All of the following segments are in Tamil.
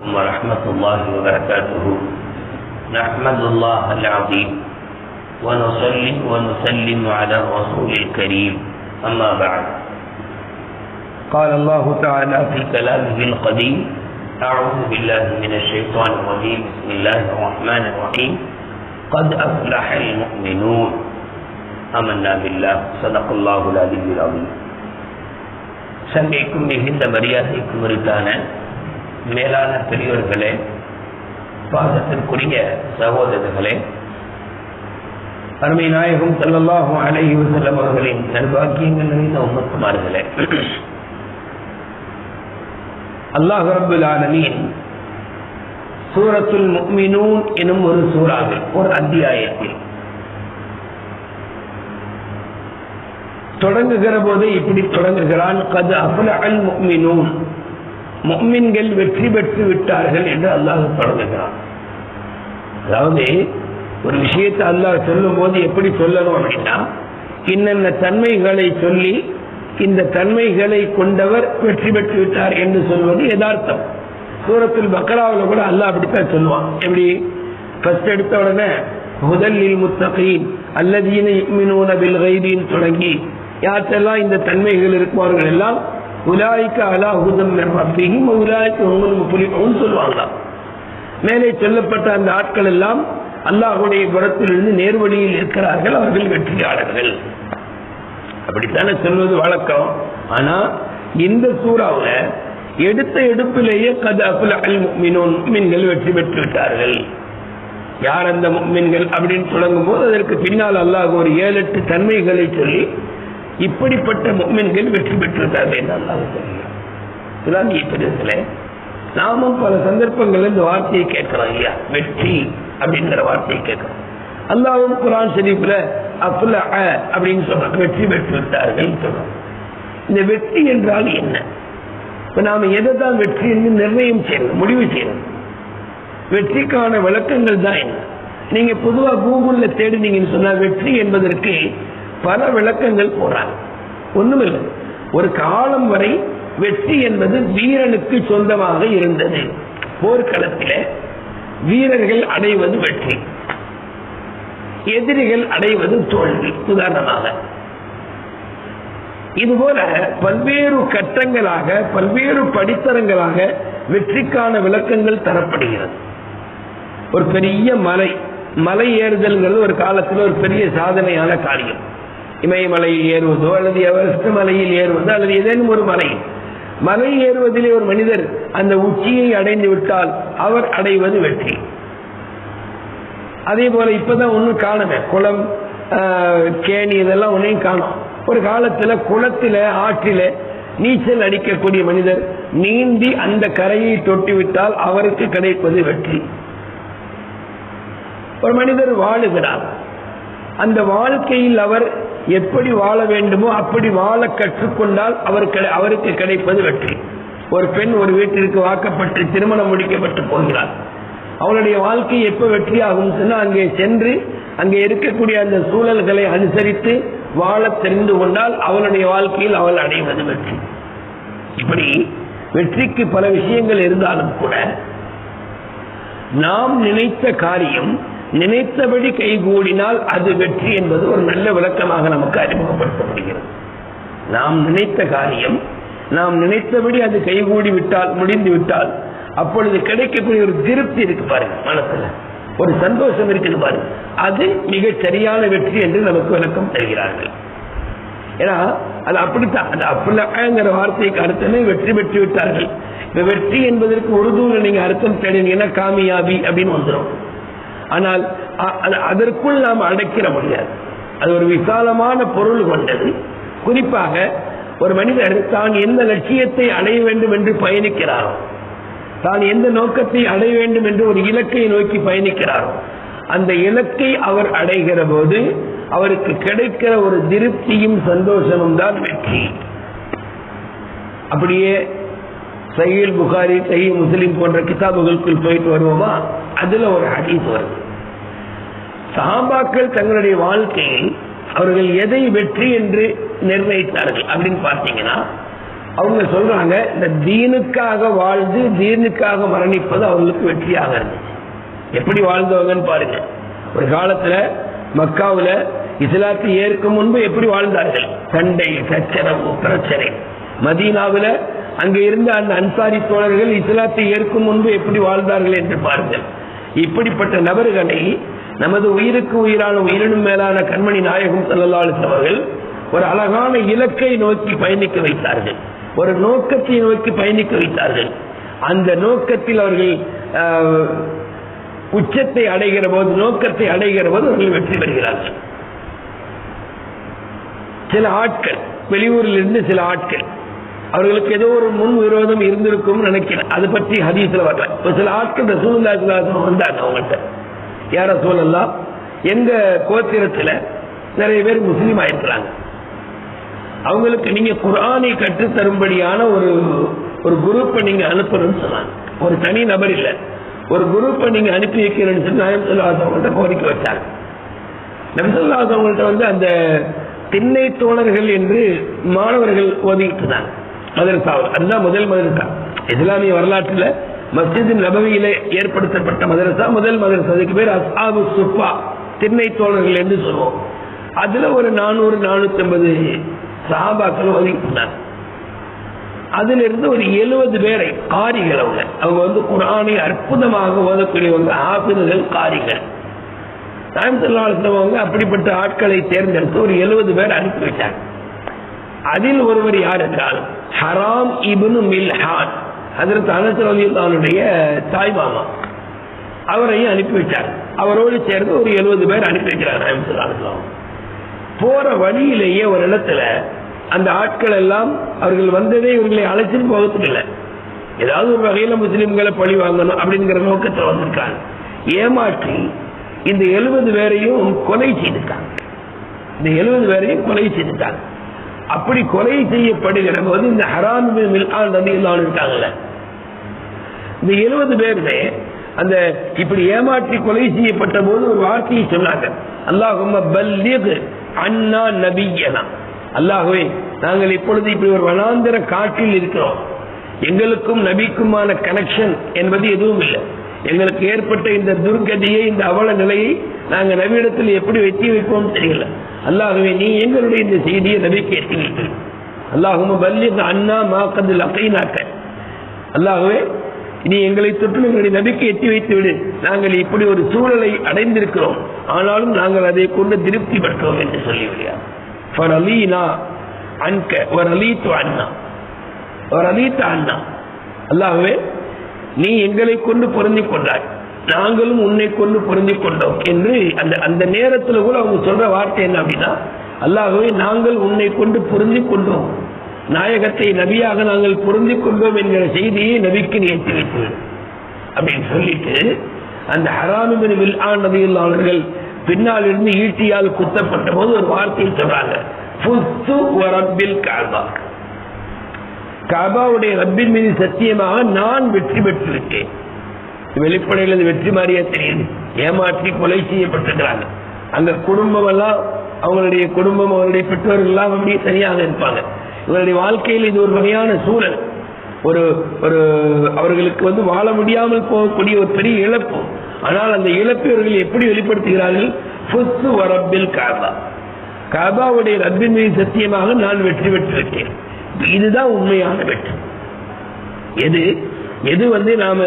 ورحمة الله وبركاته. نحمد الله العظيم ونصلي ونسلم على الرسول الكريم. أما بعد. قال الله تعالى في كلامه القديم أعوذ بالله من الشيطان الرجيم. بسم الله الرحمن الرحيم. قد أفلح المؤمنون. آمنا بالله. صدق الله العلي العظيم. سمعكم بهند مرياتكم رتانا மேலான பெரியோர்களே பாசத்திற்குரிய சகோதரர்களே அருமை நாயகம் செல்லல்லாகும் அலைஹி வஸல்லம் அவர்களின் நல்வாக்கியங்கள் நிறைந்த உம்மத்துமார்களே. அல்லாஹ் ரப்புல் சூரத்துல் முக்மினூன் எனும் ஒரு சூறாவில் ஒரு அத்தியாயத்தில் தொடங்குகிற போது இப்படி தொடங்குகிறான் கது அபுல் முக்மினூன் முக்மின்கள் வெற்றி பெற்று விட்டார்கள் என்று அல்லாஹ் தொடங்குகிறான் அதாவது ஒரு விஷயத்தை அல்லாஹ் சொல்லும் போது எப்படி சொல்லணும் அப்படின்னா இன்னென்ன தன்மைகளை சொல்லி இந்த தன்மைகளை கொண்டவர் வெற்றி பெற்று விட்டார் என்று சொல்வது யதார்த்தம். சூரத்தில் பக்கராவில் கூட அல்லாஹ் அப்படித்தான் சொல்லுவான். எப்படி? ஃபர்ஸ்ட் எடுத்த உடனே முதலில் முத்தகீன் அல்லதீன யுக்மினூன பில் கைபின்னு தொடங்கி யார்த்தெல்லாம் இந்த தன்மைகள் இருப்பவர்கள் எல்லாம் உலாய்க்க அலா ஹுதம் ரப்பிஹிம் மேலே சொல்லப்பட்ட அந்த ஆட்கள் எல்லாம் அல்லாஹுடைய குணத்திலிருந்து நேர்வழியில் இருக்கிறார்கள் அவர்கள் வெற்றியாளர்கள். அப்படித்தானே சொல்வது வழக்கம்? ஆனா இந்த சூறாவில் எடுத்த எடுப்பிலேயே கது வெற்றி பெற்று விட்டார்கள் யார் அந்த மீன்கள் அப்படின்னு தொடங்கும் போது அதற்கு பின்னால் அல்லாஹ் ஒரு ஏழு எட்டு தன்மைகளை சொல்லி இப்படிப்பட்ட முக்மின்கள் வெற்றி பெற்றிருக்கார்கள் என்று அல்லாஹ் பெருசில நாமும் பல சந்தர்ப்பங்கள் இந்த வார்த்தையை கேட்கிறோம் இல்லையா? வெற்றி அப்படிங்கிற வார்த்தையை கேட்கிறோம். அல்லாவும் குரான் ஷரீஃப்ல அப்புல அப்படின்னு சொல்றாங்க. வெற்றி பெற்று விட்டார்கள் சொல்றோம் இந்த வெற்றி என்றால் என்ன? இப்ப நாம எதை தான் வெற்றி என்று நிர்ணயம் செய்யணும் முடிவு செய்யணும் வெற்றிக்கான விளக்கங்கள் தான் என்ன? நீங்க பொதுவா கூகுள்ல தேடினீங்கன்னு சொன்னா வெற்றி என்பதற்கு பல விளக்கங்கள் போறாங்க. ஒண்ணுமில்லை. ஒரு காலம் வரை வெற்றி என்பது வீரனுக்கு சொந்தமாக இருந்தது. போர்க்களத்தில வீரர்கள் அடைவது வெற்றி. எதிரிகள் அடைவது தோல்வி. உதாரணமாக இதுபோல பல்வேறு கட்டங்களாக பல்வேறு படித்தரங்களாக வெற்றிக்கான விளக்கங்கள் தரப்படுகிறது. ஒரு பெரிய மலை மலை ஏறுதல்ங்கிறது ஒரு காலத்தில் ஒரு பெரிய சாதனையான காரியம். இமயமலையில் ஏறுவதோ அல்லது எவரெஸ்ட் மலையில் ஏறுவதோ அல்லது ஏதேனும் ஒரு மலை. மலை ஏறுவதிலே ஒரு மனிதர் அந்த உச்சியை அடைந்து விட்டால் அவர் அடைவது வெற்றி. அதே போல இப்பதான் ஒன்றும் காணுங்க குளம் கேணி இதெல்லாம் ஒன்றையும் காணும். ஒரு காலத்துல குளத்துல ஆற்றில நீச்சல் அடிக்கக்கூடிய மனிதர் நீந்தி அந்த கரையை தொட்டி விட்டால் அவருக்கு கிடைப்பது வெற்றி. ஒரு மனிதர் வாழுகிறார். அந்த வாழ்க்கையில் அவர் எப்படி வாழ வேண்டுமோ அப்படி வாழ கற்றுக்கொண்டால் அவருக்கு அவருக்கு கிடைப்பது வெற்றி. ஒரு பெண் ஒரு வீட்டிற்கு வாக்கப்பட்டு திருமணம் முடிக்கப்பட்டு போகிறார் அவளுடைய வாழ்க்கை எப்ப வெற்றி ஆகும் சொன்னா அங்கே சென்று அங்கே இருக்கக்கூடிய அந்த சூழல்களை அனுசரித்து வாழ தெரிந்து கொண்டால் அவளுடைய வாழ்க்கையில் அவள் அடைவது வெற்றி. இப்படி வெற்றிக்கு பல விஷயங்கள் இருந்தாலும் கூட நாம் நினைத்த காரியம் நினைத்தபடி கைகூடினால் அது வெற்றி என்பது ஒரு நல்ல விளக்கமாக நமக்கு அறிமுகப்படுத்தப்படுகிறது. நாம் நினைத்த காரியம் நாம் நினைத்தபடி அது கைகூடி விட்டால் முடிந்து விட்டால் அப்பொழுது கிடைக்கக்கூடிய ஒரு திருப்தி இருக்கு பாருங்க மனசுல. ஒரு சந்தோஷம் இருக்குது பாருங்க. அது மிக சரியான வெற்றி என்று நமக்கு விளக்கம் தருகிறார்கள். ஏன்னா அது அப்படித்தான். அது அப்படிங்கிற வார்த்தைக்கு அர்த்தமே வெற்றி பெற்று விட்டார்கள். இப்ப வெற்றி என்பதற்கு உருதுல நீங்க அர்த்தம் தேடினீங்கன்னா காமியாபி அப்படின்னு வந்துடும் ஆனால் அதற்குள் நாம் அடைக்கிற முடியாது. அது ஒரு விசாலமான பொருள் கொண்டது. குறிப்பாக ஒரு மனிதர் தான் எந்த லட்சியத்தை அடைய வேண்டும் என்று பயணிக்கிறாரோ தான் எந்த நோக்கத்தை அடைய வேண்டும் என்று ஒரு இலக்கை நோக்கி பயணிக்கிறாரோ அந்த இலக்கை அவர் அடைகிற போது அவருக்கு கிடைக்கிற ஒரு திருப்தியும் சந்தோஷமும் தான் வெற்றி. அப்படியே சஹீல் புகாரி சைய முஸ்லீம் போன்ற கிதாபுகளுக்குள் போயிட்டு வருவோமா? அதுல ஒரு ஹதீஸ் வருது. சஹாபாக்கள் தங்களுடைய வாழ்க்கையில் அவர்கள் எதை வெற்றி என்று நிர்ணயித்தார்கள் அப்படின்னு பார்த்தீங்கன்னா அவங்க சொல்றாங்க இந்த தீனுக்காக வாழ்ந்து தீனுக்காக மரணிப்பது அவங்களுக்கு வெற்றியாக இருந்துச்சு. எப்படி வாழ்ந்தவங்கன்னு பாருங்க. ஒரு காலத்துல மக்காவுல இஸ்லாத்தை ஏற்கும் முன்பு எப்படி வாழ்ந்தார்கள்? சண்டை சச்சரவு பிரச்சனை. மதீனாவுல அங்க இருந்த அந்த அன்சாரி தோழர்கள் இஸ்லாத்தை ஏற்கும் முன்பு எப்படி வாழ்ந்தார்கள் என்று பாருங்கள். இப்படிப்பட்ட நபர்களை நமது உயிருக்கு உயிரான உயிரினும் மேலான கண்மணி நாயகம் செல்லலாளர் அவர்கள் ஒரு அழகான இலக்கை நோக்கி பயணிக்க வைத்தார்கள். ஒரு நோக்கத்தை நோக்கி பயணிக்க வைத்தார்கள். அந்த நோக்கத்தில் அவர்கள் ஆஹ், உச்சத்தை அடைகிற போது நோக்கத்தை அடைகிற போது அவர்கள் வெற்றி பெறுகிறார்கள். சில ஆட்கள் வெளியூரில் இருந்து சில ஆட்கள் அவர்களுக்கு ஏதோ ஒரு முன் விரோதம் இருந்திருக்கும் நினைக்கிறேன். அது பற்றி ஹதீஸ்ல வரல இப்ப சில ஆட்கள் ரசூலுல்லாஹி வந்தாங்க அவங்கள்ட்ட. யார சூழல்லாம் எங்க கோத்திரத்துல நிறைய பேர் முஸ்லீம் ஆயிருக்கிறாங்க. அவங்களுக்கு நீங்க குரானை கற்று தரும்படியான ஒரு ஒரு குரூப்பை நீங்க அனுப்பணும்னு சொன்னாங்க. ஒரு தனி நபர் இல்லை. ஒரு குரூப்பை நீங்க அனுப்பி வைக்கிறேன்னு சொல்லி நாயம் சொல்லாதவங்கள்ட்ட கோரிக்கை வச்சாங்க. அவங்கள்ட்ட வந்து அந்த திண்ணை தோழர்கள் என்று மாணவர்கள் ஓதிக்கிட்டு இருந்தாங்க அதுதான் முதல் மதரசா இஸ்லாமிய வரலாற்றில் மஸ்ஜித் நபவியில ஏற்படுத்தப்பட்ட மதரசா முதல் மதரசா அதுக்கு பேர் அசாபு சுப்பா திண்ணை தோழர்கள் என்று சொல்லுவோம் அதுல ஒரு நானூறு நானூத்தி ஐம்பது சாபாக்கள் ஓதிக்கிட்டு அதுல இருந்து ஒரு எழுபது பேரை காரிகள் அவங்க. அவங்க வந்து குரானை அற்புதமாக ஓதக்கூடியவங்க ஆபிதுகள் காரிகள். நாயம்சல்லாசவங்க அப்படிப்பட்ட ஆட்களை தேர்ந்தெடுத்து ஒரு எழுபது பேர் அனுப்பி வச்சாங்க அதில் ஒருவர் யார் என்றாலும் ஹராம் இபுனு மில்ஹான். அதற்கு அனசரவியனுடைய தாய் மாமா. அவரையும் அனுப்பி அவரோடு சேர்ந்து ஒரு எழுபது பேர் அனுப்பி வைக்கிறார் போற வழியிலேயே ஒரு இடத்துல அந்த ஆட்கள் எல்லாம் அவர்கள் வந்ததே இவர்களை அழைச்சிட்டு போகிறதுக்கு இல்லை. ஏதாவது ஒரு வகையில முஸ்லிம்களை பழி வாங்கணும் அப்படிங்கிற நோக்கத்தில் வந்திருக்காங்க. ஏமாற்றி இந்த எழுபது பேரையும் கொலை செய்துட்டாங்க. இந்த எழுபது பேரையும் கொலை செய்துட்டாங்க. அப்படி கொலை செய்யப்படுகிற போது இந்த ஹராம் இருக்காங்கல்ல. இந்த எழுபது பேருமே அந்த இப்படி ஏமாற்றி கொலை செய்யப்பட்ட போது ஒரு வார்த்தையை சொன்னாங்க. அல்லாஹும்ம அண்ணா நபியனா. அல்லாஹுவே நாங்கள் இப்பொழுது இப்படி ஒரு வனாந்திர காட்டில் இருக்கிறோம். எங்களுக்கும் நபிக்குமான கனெக்ஷன் என்பது எதுவும் இல்லை. எங்களுக்கு ஏற்பட்ட இந்த துர்கதியை இந்த அவல நிலையை நாங்கள் நபியிடத்தில் எப்படி வெற்றி வைப்போம் தெரியல. அல்லாகவே நீ எங்களுடைய இந்த செய்தியை நபிக்கு எட்டி வைத்து அல்லாஹும பல்லிக் அண்ணா மாக்கதில் அக்கைனாக்க அல்லாகவே நீ எங்களை தொற்று எங்களுடைய நபிக்கு எட்டி வைத்து விடு. நாங்கள் இப்படி ஒரு சூழலை அடைந்திருக்கிறோம். ஆனாலும் நாங்கள் அதை கொண்டு திருப்தி பெற்றோம் என்று சொல்லிவிடுகிறார். ஃபரலீனா அன்க வரலீத்து அண்ணா வரலீத்த அண்ணா அல்லாஹ்வே நீ எங்களை கொண்டு பொருந்திக் கொண்டாய். நாங்களும் உன்னை கொண்டு புரிஞ்சு கொண்டோம் என்று அந்த அந்த நேரத்துல கூட அவங்க சொல்ற வார்த்தை என்ன அப்படின்னா அல்லாஹ்வே நாங்கள் உன்னை கொண்டு புரிஞ்சு கொண்டோம். நாயகத்தை நபியாக நாங்கள் புரிஞ்சு கொண்டோம் என்கிற செய்தியை நபிக்கு நீ வைத்து அப்படின்னு சொல்லிட்டு அந்த ஹராமிபின் வில்ஆன் அவர்கள் பின்னால் இருந்து ஈட்டியால் குத்தப்பட்ட போது ஒரு வார்த்தையை சொல்றாங்க ஃபுஸ்து வரப்பில் காபா. காபாவுடைய ரப்பின் மீது சத்தியமாக நான் வெற்றி பெற்று விட்டேன் வெளிப்படையில் வெற்றி மாதிரியே தெரியுது ஏமாற்றி கொலை செய்யப்பட்டிருக்கிறாங்க. அந்த குடும்பம் எல்லாம் அவங்களுடைய குடும்பம் அவங்களுடைய பெற்றோர்கள் எல்லாம் அப்படியே சரியாக இருப்பாங்க. இவருடைய வாழ்க்கையில் இது ஒரு வகையான சூழல். ஒரு ஒரு அவர்களுக்கு வந்து வாழ முடியாமல் போகக்கூடிய ஒரு பெரிய இழப்பு. ஆனால் அந்த இழப்பு இவர்கள் எப்படி வெளிப்படுத்துகிறார்கள்? ஃபுஸ்து வரப்பில் காபா. காபாவுடைய ரப்பின் மீது சத்தியமாக நான் வெற்றி பெற்றிருக்கேன். இதுதான் உண்மையான வெற்றி. எது? எது வந்து நாம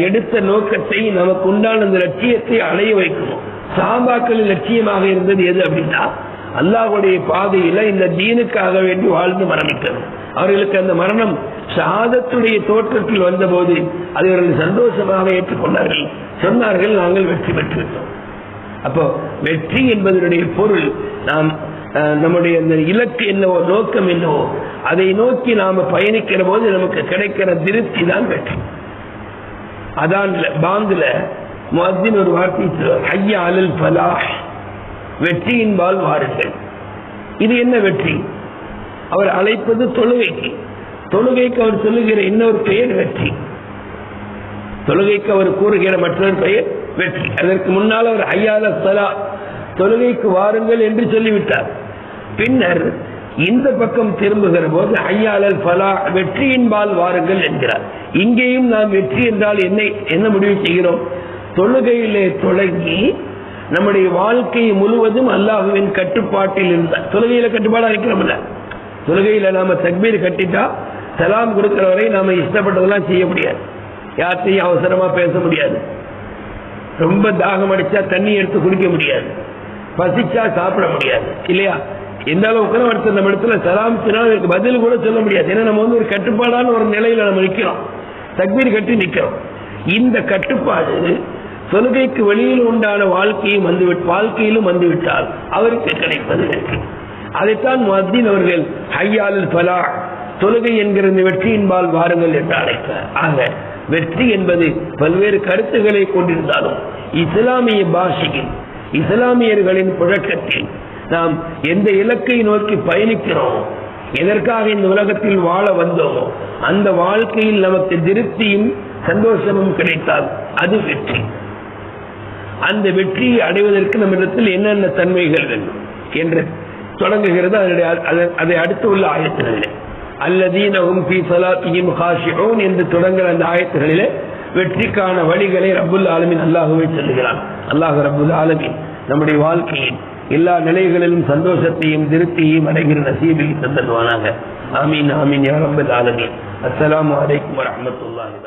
எடுத்த நோக்கத்தை நமக்கு உண்டான அந்த லட்சியத்தை அலைய வைக்கணும் சாபாக்களின் லட்சியமாக இருந்தது எது அப்படின்னா அல்லாஹுடைய பாதையில இந்த தீனுக்காக வேண்டி வாழ்ந்து மரணிக்கணும் அவர்களுக்கு அந்த மரணம் சாதத்துடைய தோற்றத்தில் வந்தபோது அதை அவர்கள் சந்தோஷமாக ஏற்றுக்கொண்டார்கள். சொன்னார்கள் நாங்கள் வெற்றி பெற்றுவிட்டோம் அப்போ வெற்றி என்பதனுடைய பொருள் நாம் நம்முடைய அந்த இலக்கு என்னவோ நோக்கம் என்னவோ அதை நோக்கி நாம பயணிக்கிற போது நமக்கு கிடைக்கிற திருப்தி தான் வெற்றி அதான் பாங்குல முஹத்தின் ஒரு வார்த்தை ஐயா ஹய்ய பலா வெற்றியின் வெற்றியின்பால் வாருங்கள். இது என்ன வெற்றி? அவர் அழைப்பது தொழுகைக்கு. தொழுகைக்கு அவர் சொல்லுகிற இன்னொரு பெயர் வெற்றி. தொழுகைக்கு அவர் கூறுகிற மற்றொரு பெயர் வெற்றி. அதற்கு முன்னால் அவர் ஐயால சலா தொழுகைக்கு வாருங்கள் என்று சொல்லிவிட்டார். பின்னர் இந்த பக்கம் திரும்புகிற போது ஐயாளர் பலா வெற்றியின்பால் வாருங்கள் என்கிறார். இங்கேயும் நாம் வெற்றி என்றால் என்ன என்ன முடிவு செய்கிறோம்? தொழுகையிலே தொடங்கி நம்முடைய வாழ்க்கை முழுவதும் அல்லாஹுவின் கட்டுப்பாட்டில் இருந்த தொழுகையில கட்டுப்பாடா இருக்கிறோம்ல தொழுகையில நாம தக்பீர் கட்டிட்டா சலாம் கொடுக்கிற வரை நாம இஷ்டப்பட்டதெல்லாம் செய்ய முடியாது. யார்த்தையும் அவசரமா பேச முடியாது. ரொம்ப தாகம் அடிச்சா தண்ணி எடுத்து குடிக்க முடியாது. பசிச்சா சாப்பிட முடியாது. இல்லையா? எந்த அளவுக்கு அடுத்த நம்ம இடத்துல சலாம் சொன்னால் பதில் கூட சொல்ல முடியாது. ஏன்னா நம்ம வந்து ஒரு கட்டுப்பாடான ஒரு நிலையில நம்ம நிற்கிறோம் தக்மீர் கட்டி நிற்கிறோம் இந்த கட்டுப்பாடு தொழுகைக்கு வெளியில் உண்டான வாழ்க்கையும் வந்து வாழ்க்கையிலும் வந்துவிட்டால் அவருக்கு கிடைப்பது அதைத்தான் மத்தின் அவர்கள் ஹையாலில் பலா தொழுகை என்கிற இந்த வெற்றியின்பால் வாருங்கள் என்று அழைத்தார். ஆக வெற்றி என்பது பல்வேறு கருத்துக்களை கொண்டிருந்தாலும் இஸ்லாமிய பாஷையில் இஸ்லாமியர்களின் புழக்கத்தில் நாம் எந்த இலக்கை நோக்கி பயணிக்கிறோம் எதற்காக இந்த உலகத்தில் வாழ வந்தோமோ அந்த வாழ்க்கையில் நமக்கு திருப்தியும் சந்தோஷமும் கிடைத்தால் அது வெற்றி. அந்த வெற்றியை அடைவதற்கு நம்மிடத்தில் என்னென்ன தன்மைகள் வேண்டும் என்று தொடங்குகிறது. அதனுடைய அதை அடுத்து உள்ள ஆயத்துகளிலே. அல்லதீனகும் ஃபீ ஸலாத்திஹிம் காஷிஊன் என்று தொடங்குற அந்த ஆயத்துகளிலே வெற்றிக்கான வழிகளை ரபுல் ஆலமின் அல்லாஹுவை சொல்லுகிறான். அல்லாஹ் ரபுல் ஆலமின் நம்முடைய வாழ்க்கையின் எல்லா நிலைகளிலும் சந்தோஷத்தையும் திருப்தியையும் அடைகிற நசீபில் தந்தல்வானாக ஆமீன் ஆமீன் யா ரப்பல் ஆலமீன். அஸ்ஸலாமு அலைக்கும் வரஹ்மத்துல்லாஹி